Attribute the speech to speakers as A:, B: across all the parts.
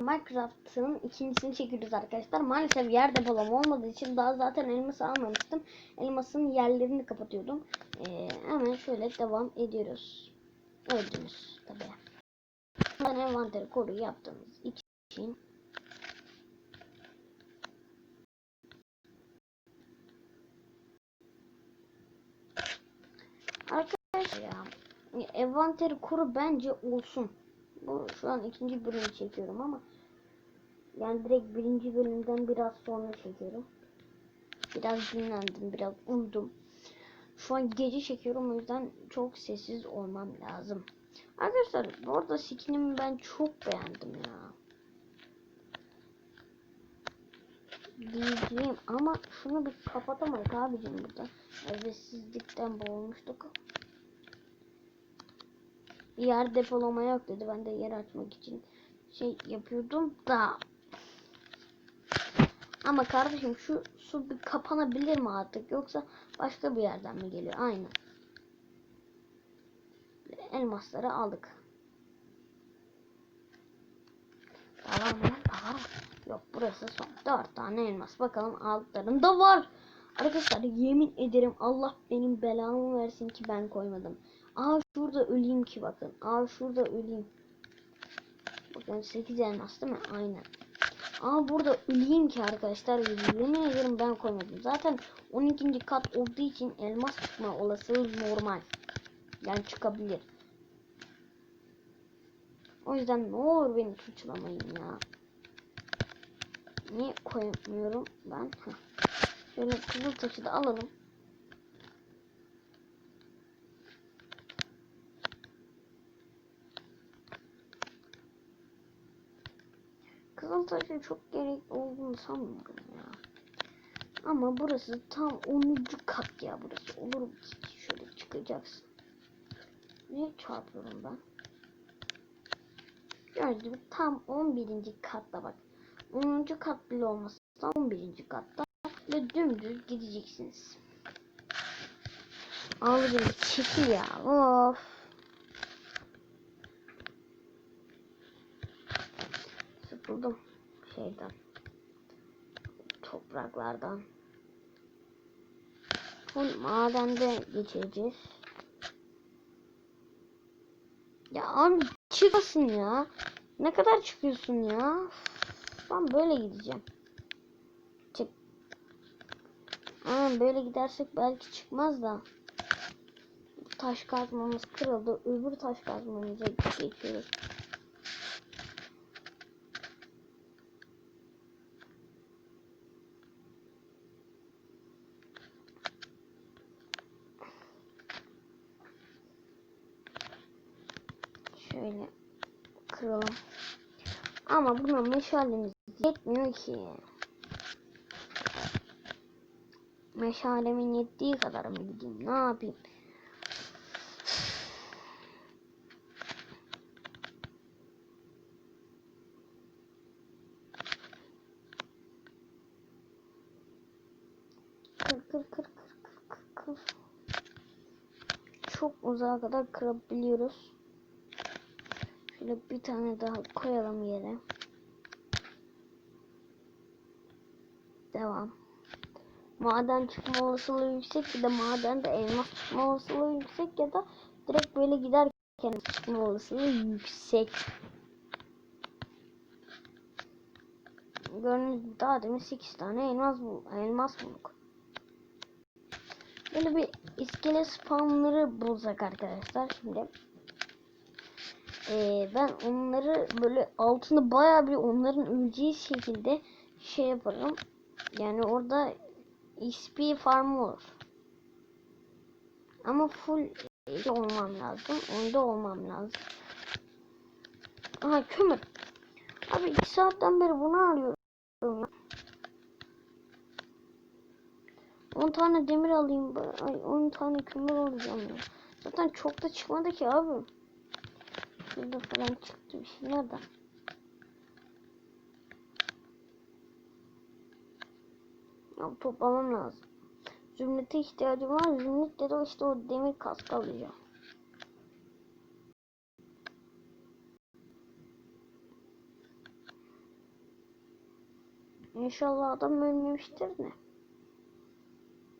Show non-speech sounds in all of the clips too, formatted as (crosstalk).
A: Minecraft'ın ikincisini çekiyoruz arkadaşlar. Maalesef yer depolama olmadığı için daha zaten elması almamıştım. Elmasın yerlerini kapatıyordum. Ee, hemen şöyle devam ediyoruz. Öldünüz tabii. Ben envanteri koru yaptığımız için Arkadaşlar ya envanteri kuru bence olsun. Şu an ikinci bölümü çekiyorum ama yani direkt birinci bölümden biraz sonra çekiyorum. Biraz dinlendim, biraz uyudum. Şu an gece çekiyorum o yüzden çok sessiz olmam lazım. Arkadaşlar bu arada skinimi ben çok beğendim ya. Diyeceğim ama şunu bir kapatamayız abicim burada. Evsizlikten boğulmuştuk. Yer depolama yok dedi. Ben de yer açmak için şey yapıyordum da. Ama kardeşim şu su bir kapanabilir mi artık yoksa başka bir yerden mi geliyor? Aynen. Elmasları aldık. Var mı? Yok burası son. Dört tane elmas. Bakalım altlarında var. Arkadaşlar yemin ederim Allah benim belamı versin ki ben koymadım. Aa şurada öleyim ki bakın. Aa şurada öleyim. Bakın 8 elmas değil mi? Aynen. Aa burada öleyim ki arkadaşlar. Yemin ederim ben koymadım. Zaten 12. kat olduğu için elmas çıkma olasılığı normal. Yani çıkabilir. O yüzden ne olur beni suçlamayın ya. Niye koymuyorum ben? Heh. Şöyle kızıl taşı da alalım. Kızıl taşı çok gerek olduğunu sanmıyorum ya. Ama burası tam 10. kat ya burası. Olur mu? Şöyle çıkacaksın. Niye çarpıyorum ben? Gördüğünüz gibi tam 11. katta bak. 10. kat bile olmasa 11. katta ve dümdüz gideceksiniz. Abicim çekil ya. Of. Sıkıldım şeyden. Topraklardan. Full madende geçeceğiz. Ya abi çıkasın ya. Ne kadar çıkıyorsun ya? Ben böyle gideceğim. Çık. Aa, böyle gidersek belki çıkmaz da. Taş kazmamız kırıldı. Öbür taş kazmamıza geçiyoruz. Şöyle kıralım. Ama buna meşalemiz yetmiyor ki. Meşalemin yettiği kadar mı gideyim? Ne yapayım? Kır kır kır kır kır kır kır. Çok uzağa kadar kırabiliyoruz. Şöyle bir tane daha koyalım yere. Devam. Maden çıkma olasılığı yüksek bir de madende elmas çıkma olasılığı yüksek ya da direkt böyle giderken çıkma olasılığı yüksek. Gördüğünüz gibi daha demin 8 tane elmas, bul elmas bulduk. Böyle bir iskele spamları bulacak arkadaşlar şimdi. Ee, ben onları böyle altını baya bir onların öleceği şekilde şey yaparım. Yani orada XP farm olur. Ama full olmam lazım. Onda olmam lazım. Aha kömür. Abi iki saatten beri bunu arıyorum. ya. 10 tane demir alayım. Ay 10 tane kömür alacağım ya. Zaten çok da çıkmadı ki abi. Şurada falan çıktı bir şeyler de. Toplamam lazım. Zümrüte ihtiyacım var. Zümrütte de işte o demir kask alacağım. İnşallah adam ölmemiştir de.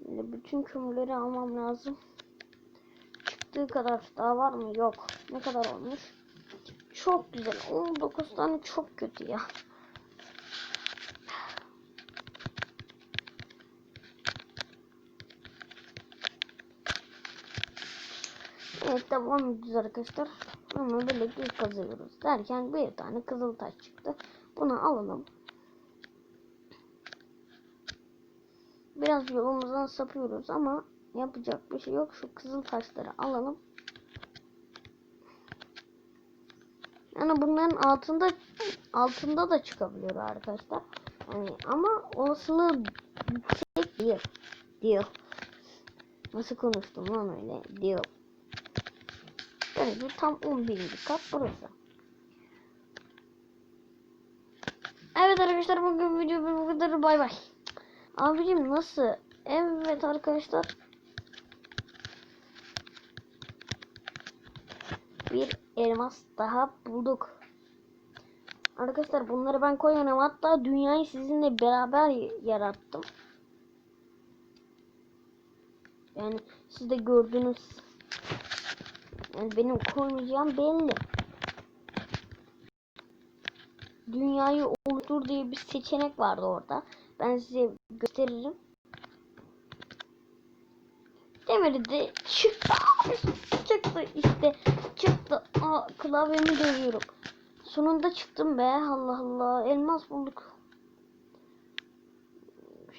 A: Böyle bütün kömürleri almam lazım. Çıktığı kadar daha var mı? Yok. Ne kadar olmuş? Çok güzel. 19 tane çok kötü ya. Evet devam ediyoruz arkadaşlar. Ama düz kazıyoruz derken bir tane kızıl taş çıktı. Bunu alalım. Biraz yolumuzdan sapıyoruz ama yapacak bir şey yok. Şu kızıl taşları alalım. Yani bunların altında altında da çıkabiliyor arkadaşlar. Yani ama olasılığı yüksek değil. Değil. Nasıl konuştum lan öyle? Değil. Böylece tam 11. kat burası. Evet arkadaşlar bugün video bu kadar bay bay. Abicim nasıl? Evet arkadaşlar. Bir elmas daha bulduk. Arkadaşlar bunları ben koyuyorum. Hatta dünyayı sizinle beraber yarattım. Yani siz de gördünüz. Yani benim koymayacağım belli. Dünyayı oluştur diye bir seçenek vardı orada. Ben size gösteririm. Demiri de çıktı. (laughs) Çıktı işte. Çıktı. Aa, klavyemi dövüyorum. Sonunda çıktım be. Allah Allah. Elmas bulduk.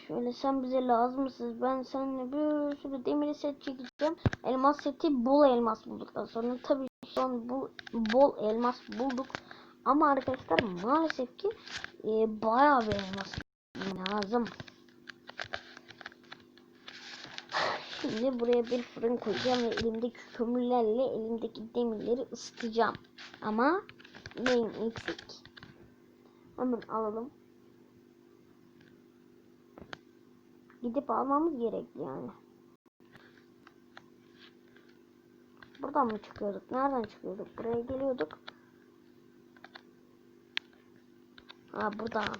A: Şöyle sen bize lazım mısın? Ben seninle bir sürü demir set çekeceğim. Elmas seti bol elmas bulduktan sonra tabii son bu bol elmas bulduk. Ama arkadaşlar maalesef ki e, bayağı bir elmas lazım. Şimdi buraya bir fırın koyacağım ve elimdeki kömürlerle elimdeki demirleri ısıtacağım. Ama neyim eksik? Hemen alalım. Gidip almamız gerekli yani. Buradan mı çıkıyorduk? Nereden çıkıyorduk? Buraya geliyorduk. Ha buradan.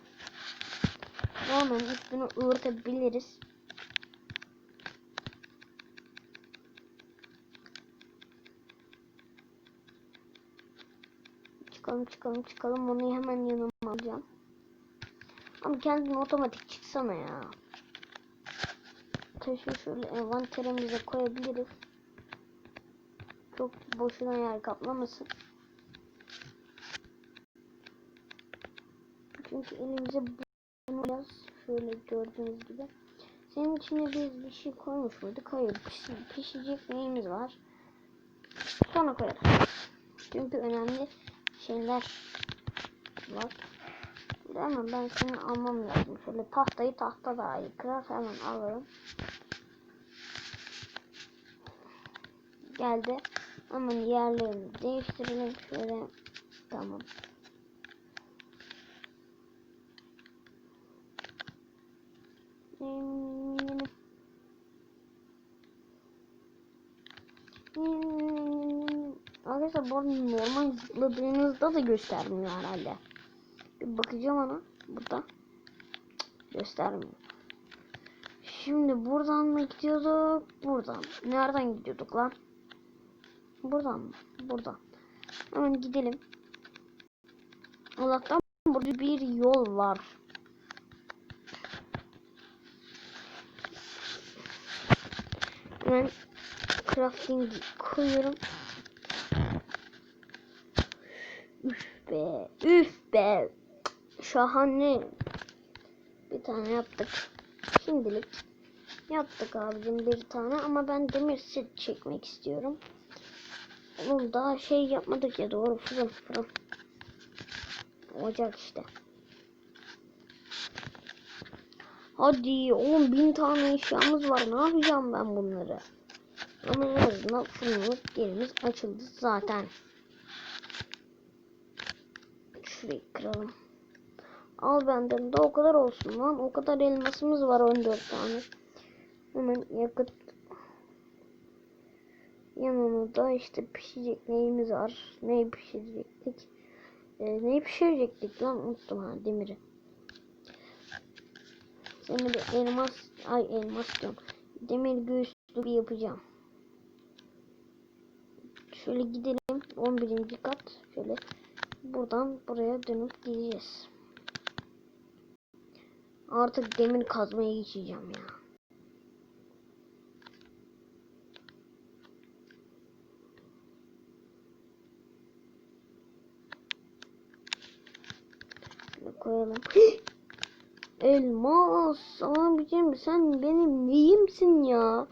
A: Hemen üstünü ığırtabiliriz. Çıkalım çıkalım çıkalım. Onu hemen yanıma alacağım. Ama kendin otomatik çıksana ya. Taşı şöyle envanterimize koyabiliriz. Çok boşuna yer kaplamasın. Çünkü elimize bunu biraz şöyle gördüğünüz gibi. Senin içine biz bir şey koymuş muyduk? Hayır. Piş, pişecek neyimiz var? Sonra koyarız. Çünkü önemli şeyler var. Hemen ben seni almam lazım. Şöyle tahtayı tahta daha iyi kırar. Hemen alalım. Geldi. Hemen yerlerini değiştirelim. Şöyle. Tamam. Arkadaşlar bu normal zıpladığınızda da göstermiyor herhalde. Bir bakacağım ona. Burada. Göstermiyor. Şimdi buradan mı gidiyorduk? Buradan. Nereden gidiyorduk lan? Buradan mı? Buradan. Hemen gidelim. Allah'tan burada bir yol var. Hemen crafting koyuyorum. Üf be. Üf be. Şahane. Bir tane yaptık. Şimdilik yaptık abicim bir tane ama ben demir set çekmek istiyorum. Oğlum daha şey yapmadık ya doğru fırın fırın. Ocak işte. Hadi oğlum bin tane eşyamız var. Ne yapacağım ben bunları? Ama en azından fırınlık yerimiz açıldı zaten. Şurayı kıralım. Al benden de o kadar olsun lan. O kadar elmasımız var 14 tane. Hemen yakıt yanına da işte pişecek neyimiz var. Neyi pişirecektik? Ee, neyi pişirecektik lan unuttum ha demiri. Bir elmas, ay elmas diyorum. Demir göğüslü bir yapacağım. Şöyle gidelim 11. kat. Şöyle buradan buraya dönüp gideceğiz. Artık demir kazmaya geçeceğim ya. Koyalım. (gasps) Elmas abicim sen benim neyimsin ya?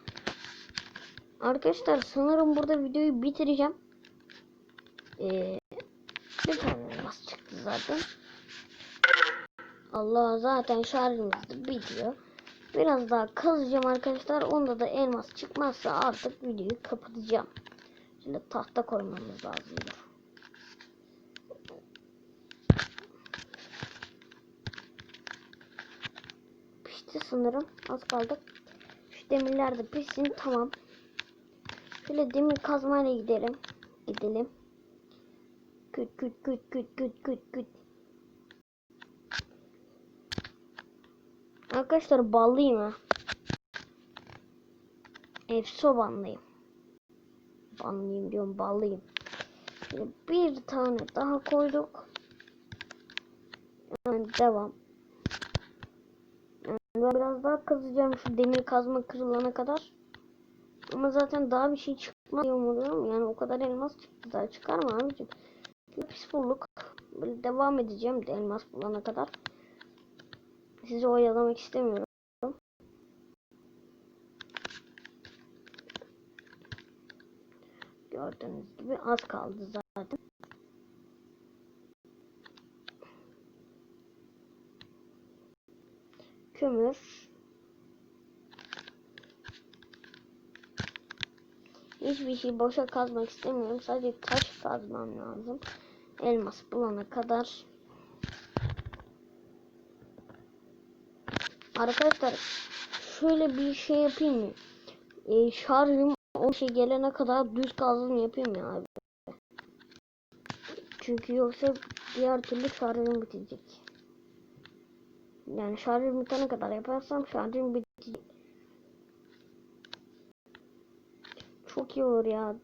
A: Arkadaşlar sanırım burada videoyu bitireceğim. Ee, bir tane elmas çıktı zaten. Allah zaten şarjımız da bitiyor. Biraz daha kazacağım arkadaşlar. Onda da elmas çıkmazsa artık videoyu kapatacağım. Şimdi tahta koymamız lazımdır. Sanırım. Az kaldı. Şu demirler de pişsin. Tamam. Şöyle demir kazmayla gidelim. Gidelim. Küt küt küt küt küt küt küt. Arkadaşlar ballıyım ha. Efso banlıyım. Banlıyım diyorum ballıyım. Şöyle bir tane daha koyduk. Yani devam. Ben biraz daha kazacağım şu demir kazma kırılana kadar. Ama zaten daha bir şey çıkmaz diye umuyorum. Yani o kadar elmas çıktı daha çıkar mı abicim? Pis bulduk. Böyle devam edeceğim de elmas bulana kadar. Sizi oyalamak istemiyorum. Gördüğünüz gibi az kaldı zaten. Kömür. Hiçbir şey boşa kazmak istemiyorum. Sadece taş kazmam lazım. Elmas bulana kadar. Arkadaşlar şöyle bir şey yapayım mı? Ee, şarjım o şey gelene kadar düz kazım yapayım ya abi. Çünkü yoksa diğer türlü şarjım bitecek. Yani şarjım bitene kadar yaparsam şarjım bitecek. Çok iyi olur ya.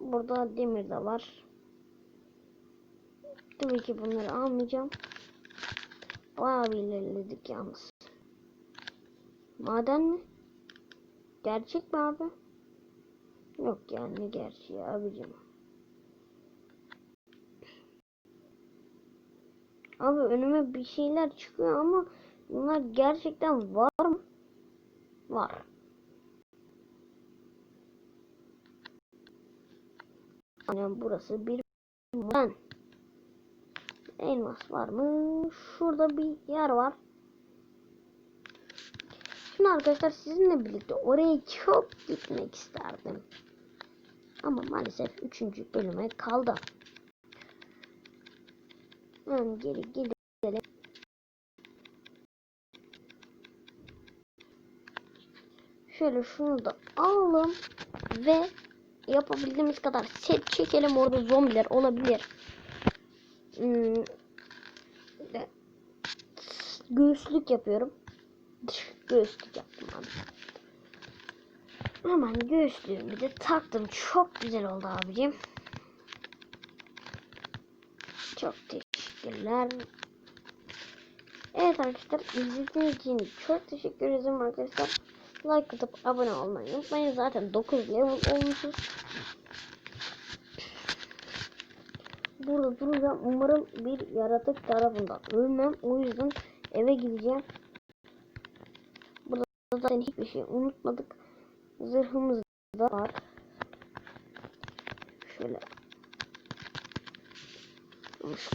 A: Burada demir de var. Tabii ki bunları almayacağım. Bayağı bir ilerledik yalnız. Maden mi? Gerçek mi abi? Yok yani gerçeği abicim. Abi önüme bir şeyler çıkıyor ama bunlar gerçekten var mı? Var. Yani burası bir maden. Elmas var mı? Şurada bir yer var. Şimdi arkadaşlar sizinle birlikte oraya çok gitmek isterdim. Ama maalesef 3. bölüme kaldı. Hemen geri gidelim. Şöyle şunu da alalım ve yapabildiğimiz kadar set çekelim orada zombiler olabilir. Hmm. Göğüslük yapıyorum. (laughs) Göğüslük yaptım abi. Hemen göğüslüğümü de taktım. Çok güzel oldu abicim. Çok teşekkürler. Evet arkadaşlar izlediğiniz için çok teşekkür ederim arkadaşlar. Like atıp abone olmayı unutmayın. Zaten 9 level olmuşuz. Burada duracağım. Umarım bir yaratık tarafından ölmem. O yüzden eve gideceğim. Burada zaten hiçbir şey unutmadık. Zırhımız da var. Şöyle.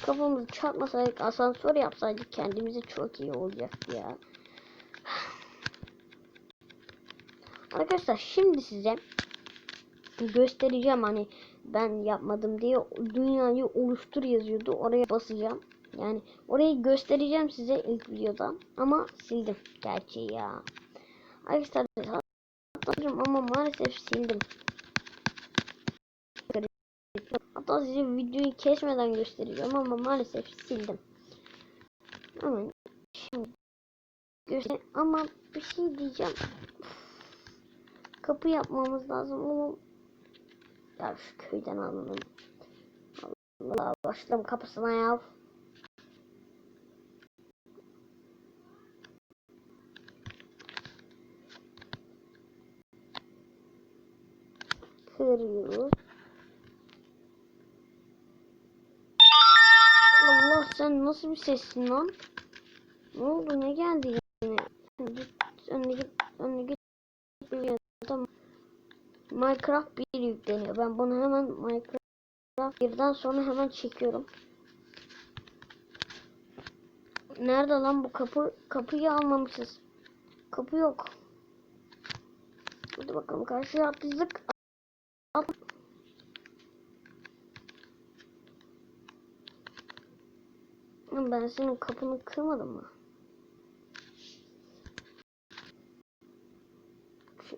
A: Kafamızı çarpmasaydık asansör yapsaydık kendimize çok iyi olacaktı ya. Arkadaşlar şimdi size göstereceğim hani ben yapmadım diye dünyayı oluştur yazıyordu oraya basacağım. Yani orayı göstereceğim size ilk videoda ama sildim gerçeği ya. Arkadaşlar hatırlıyorum ama maalesef sildim. Hatta size videoyu kesmeden göstereceğim ama maalesef sildim. Hemen şimdi göster ama bir şey diyeceğim. Kapı yapmamız lazım oğlum. Ya şu köyden alalım. Allah başladım kapısına ya. Kırıyoruz. Sen nasıl bir sessin lan? Ne oldu ne geldi yine? Git önüne git önüne git. Tamam. Minecraft 1 yükleniyor. Ben bunu hemen Minecraft 1'den sonra hemen çekiyorum. Nerede lan bu kapı? Kapıyı almamışız. Kapı yok. Hadi bakalım karşıya atladık. Lan Ben senin kapını kırmadım mı? Şu,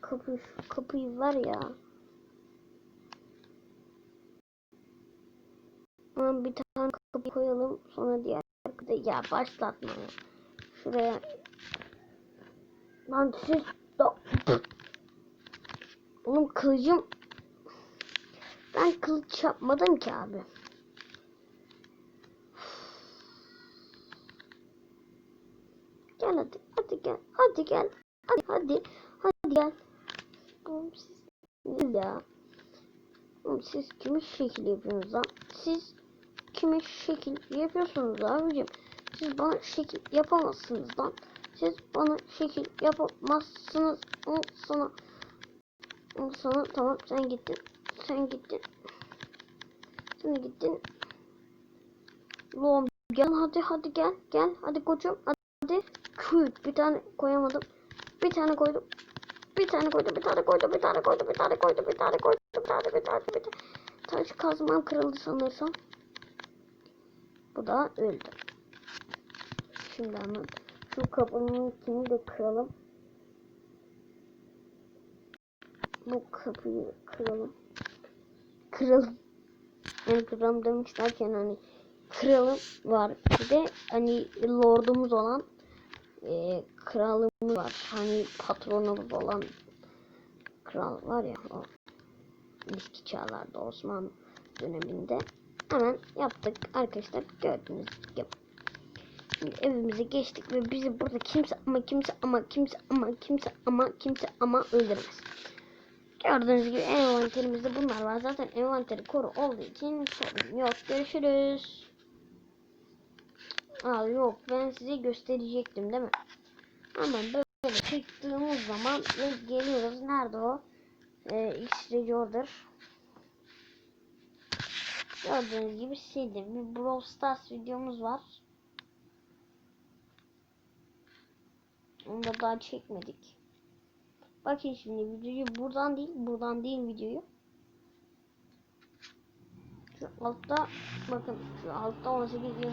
A: kapıyı, şu kapıyı ver ya. Lan bir tane kapı koyalım sonra diğer kapıda ya başlatma ya. Şuraya. Lan siz. Oğlum kılıcım ben kılıç yapmadım ki abi. Gel hadi. Hadi gel. Hadi gel. Hadi hadi. Hadi gel. Oğlum siz ne ya? Oğlum siz kimi şekil yapıyorsunuz lan? Siz kimi şekil yapıyorsunuz abicim? Siz bana şekil yapamazsınız lan. Siz bana şekil yapamazsınız. Al sana. Al sana. Tamam sen gittin. Sen gittin. Sen gittin. Oğlum gel hadi hadi gel. Gel hadi koçum. Hadi. Küt bir tane koyamadım. Bir tane koydum. Bir tane koydum, bir tane koydum, bir tane koydum, bir tane koydum, bir tane koydum, bir tane, bir tane, bir tane. Taş kazmam kırıldı sanırsam. Bu da öldü. Şimdi hemen şu kapının içini de kıralım. Bu kapıyı kıralım. Kıralım. Yani kıralım demek isterken hani kralım var. Bir de hani lordumuz olan e, kralımız var. Hani patronumuz olan kral var ya o eski çağlarda Osmanlı döneminde hemen yaptık arkadaşlar gördüğünüz gibi. Şimdi evimize geçtik ve bizi burada kimse ama kimse ama kimse ama kimse ama kimse ama öldürmez. Gördüğünüz gibi envanterimizde bunlar var. Zaten envanteri koru olduğu için sorun yok. Görüşürüz. Aa yok ben size gösterecektim değil mi? Hemen böyle çıktığımız zaman geliyoruz. Nerede o? Ee, X-Ray Order. Gördüğünüz gibi şeyde bir Brawl Stars videomuz var. Onu da daha çekmedik. Bakın şimdi videoyu buradan değil, buradan değil videoyu. Şu altta bakın şu altta 18